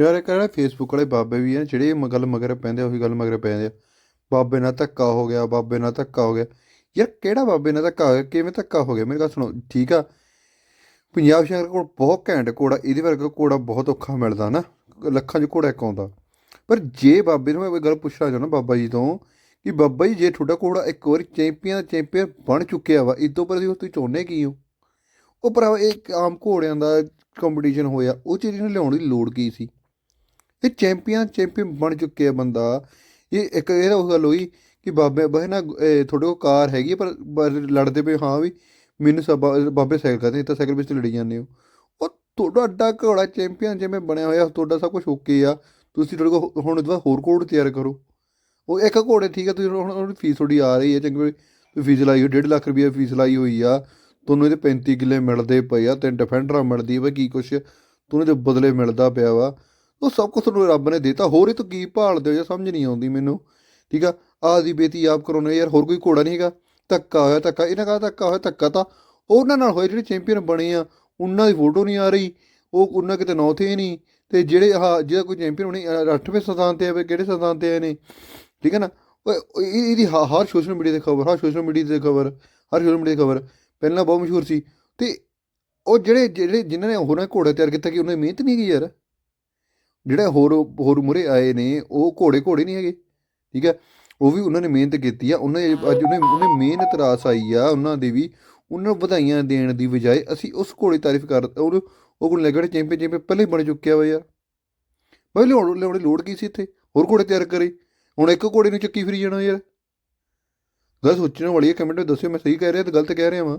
ਯਾਰ ਇਹ ਕਹਿੰਦਾ ਫੇਸਬੁੱਕ ਵਾਲੇ ਬਾਬੇ ਵੀ ਆ, ਜਿਹੜੇ ਮ- ਗੱਲ ਮਗਰ ਪੈਂਦੇ ਆ, ਉਹੀ ਗੱਲ ਮਗਰ ਪੈਂਦੇ ਆ। ਬਾਬੇ ਨਾਲ ਧੱਕਾ ਹੋ ਗਿਆ, ਬਾਬੇ ਨਾਲ ਧੱਕਾ ਹੋ ਗਿਆ। ਯਾਰ ਕਿਹੜਾ ਬਾਬੇ ਨਾਲ ਧੱਕਾ ਹੋ ਗਿਆ? ਕਿਵੇਂ ਧੱਕਾ ਹੋ ਗਿਆ? ਮੇਰੀ ਗੱਲ ਸੁਣੋ, ਠੀਕ ਆ? ਪੰਜਾਬ ਸ਼ਹਿਰ ਕੋਲ ਬਹੁਤ ਘੈਂਟ ਘੋੜਾ, ਇਹਦੇ ਵਰਗਾ ਘੋੜਾ ਬਹੁਤ ਔਖਾ ਮਿਲਦਾ ਨਾ। ਲੱਖਾਂ 'ਚ ਘੋੜਾ ਇੱਕ ਆਉਂਦਾ। ਪਰ ਜੇ ਬਾਬੇ ਨੂੰ ਮੈਂ ਕੋਈ ਗੱਲ ਪੁੱਛਣਾ ਚਾਹੁੰਦਾ ਬਾਬਾ ਜੀ ਤੋਂ, ਕਿ ਬਾਬਾ ਜੀ, ਜੇ ਤੁਹਾਡਾ ਘੋੜਾ ਇੱਕ ਵਾਰੀ ਚੈਂਪੀਅਨ ਦਾ ਚੈਂਪੀਅਨ ਬਣ ਚੁੱਕਿਆ ਵਾ ਇਸ ਤੋਂ ਪਰ ਤੁਸੀਂ ਚਾਹੁੰਦੇ ਕੀ ਹੋ? ਉਹ ਭਰਾਵਾ, ਇਹ ਇੱਕ ਆਮ ਘੋੜਿਆਂ ਦਾ ਕੰਪੀਟੀਸ਼ਨ ਹੋਇਆ, ਉਹ ਚੀਜ਼ ਨੂੰ ਲਿਆਉਣ ਦੀ ਲੋੜ ਕੀ ਸੀ? ਇਹ ਚੈਂਪੀਅਨ ਚੈਂਪੀਅਨ ਬਣ ਚੁੱਕਿਆ ਬੰਦਾ। ਇਹ ਇੱਕ ਇਹ ਤਾਂ ਉਹ ਗੱਲ ਹੋਈ ਕਿ ਬਾਬੇ ਬਹਿ ਨਾ ਇਹ ਤੁਹਾਡੇ ਕੋਲ ਕਾਰ ਹੈਗੀ ਹੈ, ਪਰ ਲੜਦੇ ਪਏ ਹਾਂ ਵੀ ਮੈਨੂੰ ਸਭ ਬਾਬੇ ਸਾਈਕਲ ਕਰਦੇ ਇਹ ਤਾਂ ਸਾਈਕਲ ਵਿੱਚ ਲੜੀ ਜਾਂਦੇ ਹੋ। ਉਹ ਤੁਹਾਡਾ ਅੱਡਾ ਘੋੜਾ ਚੈਂਪੀਅਨ ਜਿਵੇਂ ਬਣਿਆ ਹੋਇਆ ਤੁਹਾਡਾ ਸਭ ਕੁਝ ਓਕੇ ਆ। ਤੁਸੀਂ ਤੁਹਾਡੇ ਕੋਲ ਹੁਣ ਇਹਦੇ ਹੋਰ ਘੋੜ ਤਿਆਰ ਕਰੋ। ਉਹ ਇੱਕ ਘੋੜੇ ਠੀਕ ਆ ਤੁਸੀਂ ਹੁਣ ਉਹਦੀ ਫੀਸ ਤੁਹਾਡੀ ਆ ਰਹੀ ਹੈ ਚੰਗੀ ਤੁਸੀਂ ਫੀਸ ਲਾਈ ਹੋ 1.5 ਲੱਖ ਰੁਪਏ ਫੀਸ ਲਾਈ ਹੋਈ ਆ। ਤੁਹਾਨੂੰ ਇਹਦੇ 35 ਕਿੱਲੇ ਮਿਲਦੇ ਪਏ ਆ ਤਿੰਨ ਡਿਫੈਂਡਰਾਂ ਮਿਲਦੀ ਵਾ ਕੀ ਕੁਛ ਤੁਹਾਨੂੰ ਇਹਦੇ ਬਦਲੇ ਮਿਲਦਾ ਪਿਆ ਵਾ। ਉਹ ਸਭ ਕੁਝ ਤੁਹਾਨੂੰ ਰੱਬ ਨੇ ਦਿੱਤਾ, ਹੋਰ ਇਹ ਤੋਂ ਕੀ ਭਾਲਦੇ ਹੋ ਜਾਂ ਸਮਝ ਨਹੀਂ ਆਉਂਦੀ ਮੈਨੂੰ? ਠੀਕ ਆ ਆਦੀ ਬੇਤੀ ਆਪ ਕਰਾਉਣੇ ਯਾਰ, ਹੋਰ ਕੋਈ ਘੋੜਾ ਨਹੀਂ ਹੈਗਾ। ਧੱਕਾ ਹੋਇਆ ਧੱਕਾ, ਇਹਨਾਂ ਕਾ ਧੱਕਾ ਹੋਇਆ ਧੱਕਾ ਤਾਂ ਉਹਨਾਂ ਨਾਲ ਹੋਇਆ ਜਿਹੜੇ ਚੈਂਪੀਅਨ ਬਣੇ ਆ, ਉਹਨਾਂ ਦੀ ਫੋਟੋ ਨਹੀਂ ਆ ਰਹੀ, ਉਹ ਉਹਨਾਂ ਕਿਤੇ ਨੌ ਤੇ ਨਹੀਂ। ਤੇ ਜਿਹੜੇ ਆਹ, ਜਿਹੜਾ ਕੋਈ ਚੈਂਪੀਅਨ ਹੋਣੀ ਅਹ ਅੱਠਵੇਂ ਸਥਾਨ ਤੇ ਆਵੇ ਕਿਹੜੇ ਸਥਾਨ ਤੇ ਆਏ ਨੇ? ਠੀਕ ਹੈ ਨਾ? ਉਹ- ਇਹ- ਇਹਦੀ ਹਰ ਸੋਸ਼ਲ ਮੀਡੀਆ ਤੇ ਖਬਰ, ਹਰ ਸੋਸ਼ਲ ਮੀਡੀਆ ਤੇ ਖਬਰ, ਹਰ ਸੋਸ਼ਲ ਮੀਡੀਆ ਤੇ ਖਬਰ। ਪਹਿਲਾਂ ਬਹੁਤ ਮਸ਼ਹੂਰ ਸੀ। ਤੇ ਉਹ ਜਿਹੜੇ ਜਿਹੜੇ, ਜਿਨ੍ਹਾਂ ਨੇ ਹੋਰਾਂ ਘੋੜਾ ਤਿਆਰ ਕੀਤਾ ਕਿ ਉਹਨਾਂ ਦੀ ਮਿਹਨਤ ਨਹੀਂ ਹੈਗੀ ਯਾਰ। ਜਿਹੜੇ ਹੋਰ ਹੋਰ ਮੁਰੇ ਆਏ ਨੇ, ਉਹ ਘੋੜੇ ਘੋੜੇ ਨਹੀਂ ਹੈਗੇ, ਠੀਕ ਹੈ? ਉਹ ਵੀ ਉਹਨਾਂ ਨੇ ਮਿਹਨਤ ਕੀਤੀ ਆ, ਉਹਨਾਂ ਅੱਜ ਉਹਨੇ ਉਹਨੇ ਮਿਹਨਤ ਰਾਸ ਆਈ ਆ ਉਹਨਾਂ ਦੀ ਵੀ, ਉਹਨਾਂ ਨੂੰ ਵਧਾਈਆਂ ਦੇਣ ਦੀ ਬਜਾਏ ਅਸੀਂ ਉਸ ਘੋੜੇ ਦੀ ਤਾਰੀਫ ਕਰ ਉਹਨੂੰ ਉਹ ਕੋਲ ਲੱਗੜੇ ਚੈਂਪੀਅਨ ਚੈਂਪੀਅਨ ਪਹਿਲਾਂ ਹੀ ਬਣ ਚੁੱਕਿਆ ਵਾ ਯਾਰ। ਬਈ ਲੋੜ ਲੋੜ ਲੋੜ ਕੀ ਸੀ ਇੱਥੇ? ਹੋਰ ਘੋੜੇ ਤਿਆਰ ਕਰੇ, ਹੁਣ ਇੱਕ ਘੋੜੇ ਨੂੰ ਚੱਕੀ ਫਿਰੀ ਜਾਣਾ ਯਾਰ। ਗੱਲ ਸੋਚਣ ਵਾਲੀ ਹੈ ਕਮੈਂਟ ਵਿੱਚ ਦੱਸਿਓ, ਮੈਂ ਸਹੀ ਕਹਿ ਰਿਹਾ ਤੇ ਗਲਤ ਕਹਿ ਰਿਹਾ ਵਾਂ।